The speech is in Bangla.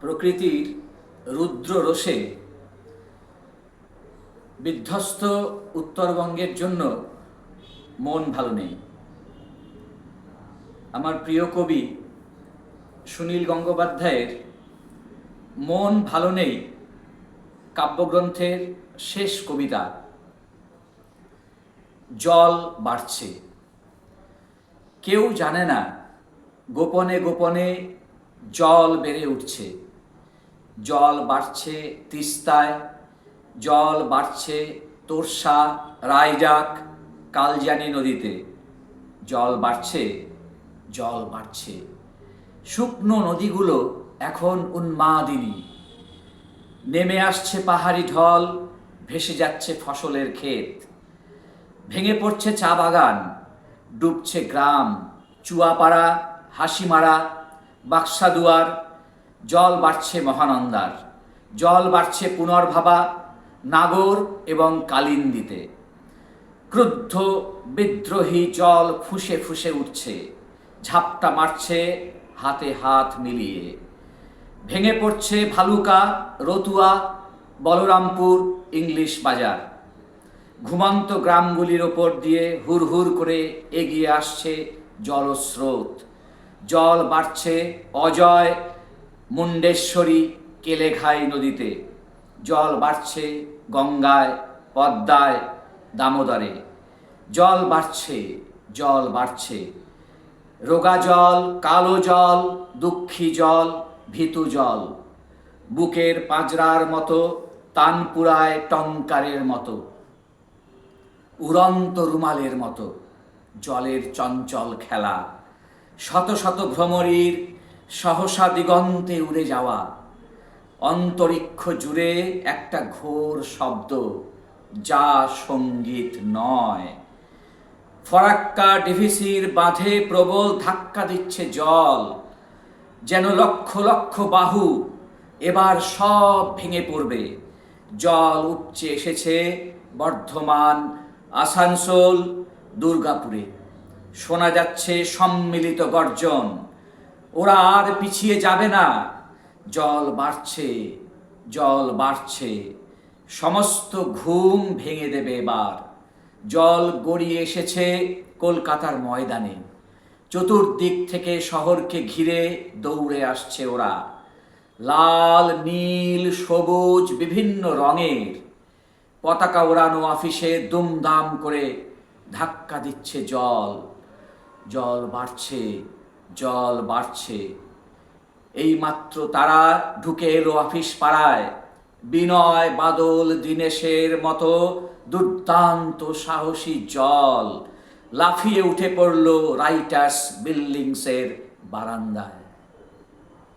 প্রকৃতির রুদ্র রোষে বিধ্বস্ত উত্তরবঙ্গের জন্য মন ভালো নেই। আমার প্রিয় কবি সুনীল গঙ্গোপাধ্যায়ের মন ভালো নেই কাব্যগ্রন্থের শেষ কবিতা, জল বাড়ছে। কেউ জানে না গোপনে গোপনে জল বেড়ে উঠছে। জল বাড়ছে তিস্তায়, জল বাড়ছে তোরসা রায়ডাক কালজানি নদীতে। জল বাড়ছে জল বাড়ছে। শুকনো নদীগুলো এখন উন্মাদিনী। নেমে আসছে পাহাড়ি ঢল, ভেসে যাচ্ছে ফসলের ক্ষেত। ভেঙে পড়ছে চা বাগান, ডুবছে গ্রাম, চুয়াপাড়া, হাসিমারা, বাক্সাদুয়ার জল বাড়ছে মহানন্দার জল বাড়ছে পুনর্ভাবা নাগর এবং কালিন্দিতে। ক্রুদ্ধ বিদ্রোহী জল ফুসে ফুসে উঠছে। ঝাপটা মারছে হাতে হাত মিলিয়ে। ভেঙে পড়ছে ভালুকা, রতুয়া, বলরামপুর, ইংলিশ বাজার। ঘুমন্ত গ্রামগুলির ওপর দিয়ে হুর হুর করে এগিয়ে আসছে জলস্রোত। জল বাড়ছে অজয় মুন্ডেশ্বরী কেলেঘাই নদীতে। জল বাড়ছে গঙ্গায়, পদ্মায়, দামোদরে। জল বাড়ছে জল বাড়ছে। রোগা জল, কালো জল, দুঃখী জল, ভীতু জল। বুকের পাঁজরার মতো, তানপুরায় টঙ্কারের মতো। উড়ন্ত রুমালের মতো। জলের চঞ্চল খেলা। শত শত ভ্রমরীর সহসা দিগন্তে উড়ে যাওয়া। অন্তরিক্ষ জুড়ে একটা ঘোর শব্দ, যা সংগীত নয়। ফরাক্কা ডিভিসির বাঁধে প্রবল ধাক্কা দিচ্ছে জল, যেন লক্ষ লক্ষ বাহু এবার সব ভেঙে পড়বে। জল উপচে এসেছে বর্ধমান, আসানসোল, দুর্গাপুরে। শোনা যাচ্ছে সম্মিলিত গর্জন। ওরা আর পিছিয়ে যাবে না। জল বাড়ছে জল বাড়ছে। সমস্ত ঘুম ভেঙে দেবে এবার। জল গড়িয়ে এসেছে কলকাতার ময়দানে। চতুর্দিক থেকে শহরকে ঘিরে দৌড়ে আসছে ওরা। লাল, নীল, সবুজ, বিভিন্ন রঙের। পতাকা ওড়ানো অফিসে দুমদাম করে ধাক্কা দিচ্ছে জল। জল বাড়ছে জল বাড়ছে। এই মাত্র তারা ঢুকে এলো অফিস পাড়ায়। বিনয়, বাদল, দীনেশের মতো দুর্দান্ত সাহসী জল লাফিয়ে উঠে পড়ল রাইটার্স বিল্ডিংসের বারান্দায়।